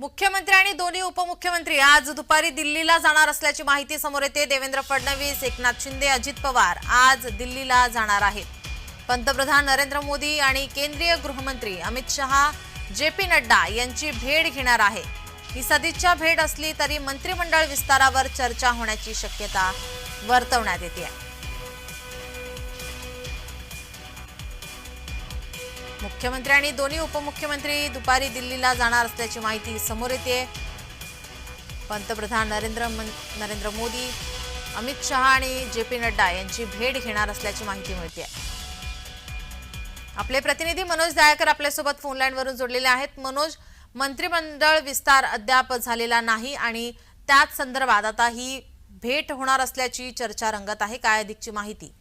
मुख्यमंत्री आणि दोन्ही उपमुख्यमंत्री आज दुपारी दिल्लीला जाणार असल्याची माहिती समोर येते. देवेंद्र फडणवीस एकनाथ शिंदे अजित पवार आज दिल्लीला जाणार आहेत. पंतप्रधान नरेंद्र मोदी आणि केंद्रीय गृहमंत्री अमित शहा जे पी नड्डा यांची भेट घेणार आहे. ही सदिच्छा भेट असली तरी मंत्रिमंडळ विस्तारावर चर्चा होण्याची शक्यता वर्तवण्यात येते आहे. मुख्यमंत्री आणि दोन्ही उपमुख्यमंत्री दुपारी दिल्लीला जाणार असल्याची माहिती समोर येते. पंतप्रधान नरेंद्र मन- नरेंद्र मोदी अमित शहा आणि जे पी नड्डा यांची भेट घेणार असल्याची माहिती मिळते. आपले प्रतिनिधी मनोज दायकर आपल्यासोबत फोन लाईनवरून जोडलेले आहेत. मनोज मंत्रिमंडळ विस्तार अद्याप झालेला नाही आणि त्याच संदर्भात आता ही भेट होणार असल्याची चर्चा रंगत आहे. काय अधिकची माहिती?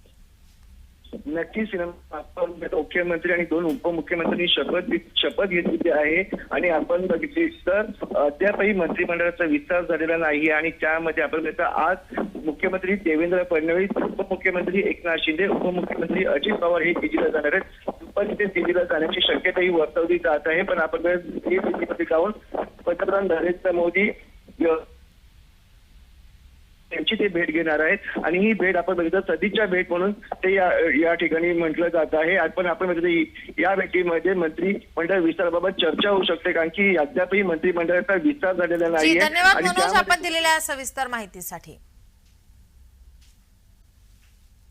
नक्कीच आपण मुख्यमंत्री आणि दोन उपमुख्यमंत्र्यांनी शपथ शपथ घेतलेली आहे. आणि आपण बघितली तर अद्यापही मंत्रिमंडळाचा विस्तार झालेला नाही आणि त्यामध्ये आपण आज मुख्यमंत्री देवेंद्र फडणवीस उपमुख्यमंत्री एकनाथ शिंदे उपमुख्यमंत्री अजित पवार हे दिल्लीला जाणार आहेत. दुपारी ते दिल्लीला जाण्याची शक्यताही वर्तवली जात आहे. पण आपण हे दिल्लीमध्ये जाऊन पंतप्रधान नरेंद्र मोदी त्यांची ते भेट घेणार आहेत. आणि ही भेट आपण बघितलं सदिच्छा भेट म्हणून ते या ठिकाणी म्हटलं जात आहे. आपण आपण बघितलं या भेटीमध्ये मंत्री मंडळ विस्ताराबाबत चर्चा होऊ शकते कारण की अद्यापही मंत्रिमंडळाचा विस्तार झालेला जी नाहीये. धन्यवाद मनोज आपण दिलेल्या सविस्तर माहितीसाठी.